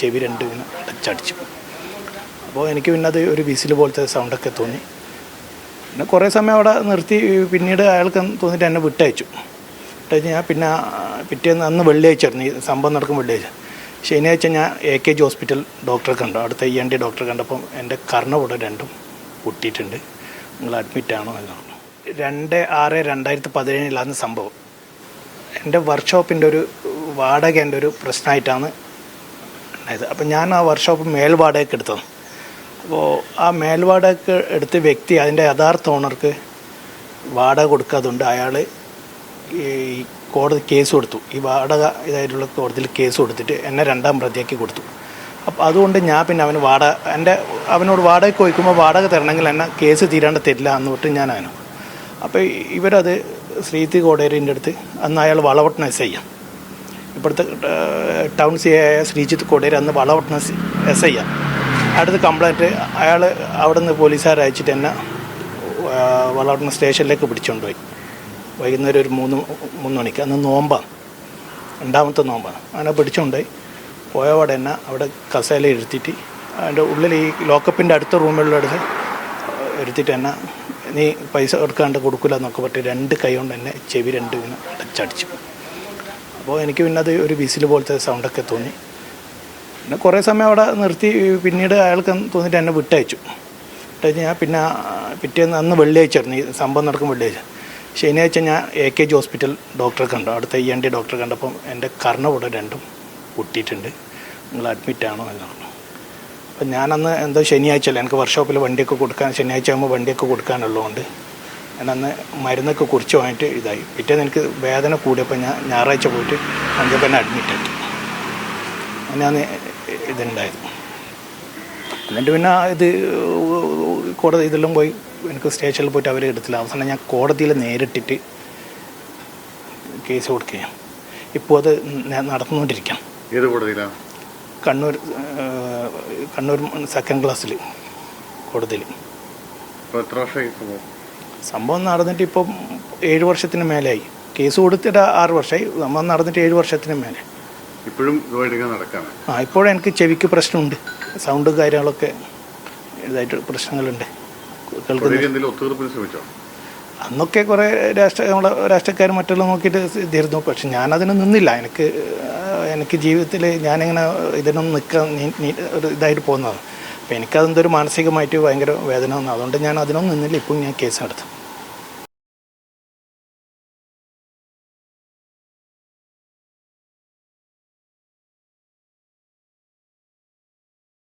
ചെവി രണ്ട് ഇങ്ങനെ അടച്ചടിച്ചു അപ്പോൾ എനിക്ക് പിന്നെ അത് ഒരു വിസിൽ പോലത്തെ സൗണ്ടൊക്കെ തോന്നി. പിന്നെ കുറേ സമയം അവിടെ നിർത്തി പിന്നീട് അയാൾക്ക് തോന്നിയിട്ട് എന്നെ വിട്ടയച്ചു. വിട്ടയച്ച് ഞാൻ പിന്നെ പിറ്റേന്ന് അന്ന് വെള്ളിയാഴ്ചയായിരുന്നു ഈ സംഭവം നടക്കും വെള്ളിയാഴ്ച. ശനിയാഴ്ച ഞാൻ എ കെ ജി ഹോസ്പിറ്റൽ ഡോക്ടറെ കണ്ടു. അടുത്ത ഇ എൻ ഡി ഡോക്ടറെ കണ്ടപ്പം എന്റെ കർണകൂടെ രണ്ടും പൊട്ടിയിട്ടുണ്ട്. നിങ്ങൾ അഡ്മിറ്റ് ആണോ എന്ന് പറഞ്ഞു രണ്ട് ആറ് രണ്ടായിരത്തി പതിനേഴിലാണ് സംഭവം. എന്റെ വർക്ക്ഷോപ്പിന്റെ ഒരു വാടക എന്റെ ഒരു പ്രശ്നമായിട്ടാണ് ഉണ്ടായത് അപ്പം ഞാൻ ആ വർക്ക്ഷോപ്പ് മേൽവാടകയ്ക്ക് എടുത്തത് അപ്പോൾ ആ മേൽവാടകയ്ക്ക് എടുത്ത വ്യക്തി അതിന്റെ യഥാർത്ഥ ഓണർക്ക് വാടക കൊടുക്കാതുകൊണ്ട് അയാൾ ഈ കോടതി കേസ് കൊടുത്തു. ഈ വാടക ഇതായിട്ടുള്ള കോടതിയിൽ കേസ് കൊടുത്തിട്ട് എന്നെ രണ്ടാം പ്രതിയാക്കി കൊടുത്തു. അപ്പം അതുകൊണ്ട് ഞാൻ പിന്നെ അവന് വാടക എന്റെ അവനോട് വാടക ചോദിക്കുമ്പോൾ വാടക തരണമെങ്കിൽ എന്നെ കേസ് തീരാണ്ട് തരില്ല എന്ന് തൊട്ട് ഞാൻ അപ്പോൾ ഇവരത് ശ്രീതി കോടേരിന്റെ അടുത്ത് അന്ന് അയാൾ വളവട്ടണ എസ് ഇപ്പോഴത്തെ ടൗൺ സി ആയ ശ്രീജിത്ത് കോടേര് അന്ന് വളവട്ടണ എസ് ഐ അടുത്ത് കംപ്ലൈന്റ് അയാൾ അവിടെ നിന്ന് പോലീസുകാർ അയച്ചിട്ട് എന്നെ വളവട്ടണ സ്റ്റേഷനിലേക്ക് പിടിച്ചുകൊണ്ടുപോയി വൈകുന്നേരം ഒരു മൂന്ന് മൂന്ന് മണിക്ക്. അന്ന് നോമ്പാണ് രണ്ടാമത്തെ നോമ്പാണ് അങ്ങനെ പിടിച്ചുകൊണ്ടുപോയി പോയപാടെ തന്നെ അവിടെ കസേല ഇരുത്തിയിട്ട് അതിന്റെ ഉള്ളിൽ ഈ ലോക്കപ്പിന്റെ അടുത്ത റൂമിലുള്ളടുത്ത് എടുത്തിട്ട് എന്നെ നീ പൈസ എടുക്കാണ്ട് കൊടുക്കില്ല എന്നൊക്കെ പറഞ്ഞിട്ട് രണ്ട് കൈ കൊണ്ട് എന്നെ ചെവി രണ്ട് ഇങ്ങനെ അടച്ചടിച്ചു. അപ്പോൾ എനിക്ക് പിന്നെ അത് ഒരു വിസിൽ പോലത്തെ സൗണ്ടൊക്കെ തോന്നി. പിന്നെ കുറേ സമയം അവിടെ നിർത്തി പിന്നീട് അയാൾക്ക് തോന്നിയിട്ട് എന്നെ വിട്ടയച്ചു. വിട്ടയച്ച് ഞാൻ പിന്നെ പിറ്റേന്ന് അന്ന് വെള്ളിയാഴ്ചയായിരുന്നു ഈ സംഭവം നടക്കും വെള്ളിയാഴ്ച. ശനിയാഴ്ച ഞാൻ എ കെ ജി ഹോസ്പിറ്റൽ ഡോക്ടറെ കണ്ടു. അടുത്ത ഇ എൻ ഡി ഡോക്ടറെ കണ്ടപ്പം എന്റെ കർണവിടെ രണ്ടും പൊട്ടിയിട്ടുണ്ട്. നിങ്ങൾ അഡ്മിറ്റ് ആണോ എന്ന് പറഞ്ഞു അപ്പം ഞാനന്ന് എന്തോ ശനിയാഴ്ച അല്ല എനിക്ക് വർക്ക്ഷോപ്പിൽ വണ്ടിയൊക്കെ കൊടുക്കാൻ ശനിയാഴ്ച ആകുമ്പോൾ വണ്ടിയൊക്കെ കൊടുക്കാനുള്ളതുകൊണ്ട് ഞാനന്ന് മരുന്നൊക്കെ കുറിച്ച് വാങ്ങിയിട്ട് ഇതായി. പിറ്റേന്ന് എനിക്ക് വേദന കൂടിയപ്പോൾ ഞാൻ ഞായറാഴ്ച പോയിട്ട് അഞ്ചപ്പന്നെ അഡ്മിറ്റ് ആക്കി അങ്ങനെയാണ് ഇതുണ്ടായത്. എന്നിട്ട് പിന്നെ ഇത് കോടതി ഇതെല്ലാം പോയി. എനിക്ക് സ്റ്റേഷനിൽ പോയിട്ട് അവർ എടുത്തില്ല. അവസാനം ഞാൻ കോടതിയിൽ നേരിട്ടിട്ട് കേസ് കൊടുക്കുകയാണ് ഇപ്പോൾ അത് നടന്നുകൊണ്ടിരിക്കാം. ഏത് കോടതിയിലാണ് കണ്ണൂർ കണ്ണൂർ സെക്കൻഡ് ക്ലാസ്സിൽ കോടതിയിൽ എത്ര വർഷമായി സംഭവം നടന്നിട്ട് ഇപ്പം ഏഴ് വർഷത്തിന് മേലെയായി കേസ് കൊടുത്തിട്ട് ആറ് വർഷമായി സംഭവം നടന്നിട്ട് ഏഴ് വർഷത്തിന് മേലെ. ഇപ്പോഴും നടക്കാണ്. ആ ഇപ്പോഴും എനിക്ക് ചെവിക്ക് പ്രശ്നമുണ്ട്. സൗണ്ട് കാര്യങ്ങളൊക്കെ ഇതായിട്ട് പ്രശ്നങ്ങളുണ്ട്. കേൾക്കുന്നത് അന്നൊക്കെ കുറേ രാഷ്ട്ര നമ്മളെ രാഷ്ട്രീയക്കാർ മറ്റുള്ള നോക്കിയിട്ട് ഇതായിരുന്നു. പക്ഷെ ഞാനതിന് നിന്നില്ല. എനിക്ക് എനിക്ക് ജീവിതത്തിൽ ഞാനിങ്ങനെ ഇതിനൊന്നും നിൽക്കാൻ ഒരു ഇതായിട്ട് പോകുന്നതാണ്. അപ്പോൾ എനിക്കതെന്തൊരു മാനസികമായിട്ട് ഭയങ്കര വേദന വന്നു അതുകൊണ്ട് ഞാൻ അതിനൊന്നും നിന്നില്ല. ഇപ്പം ഞാൻ കേസ് നടത്തും.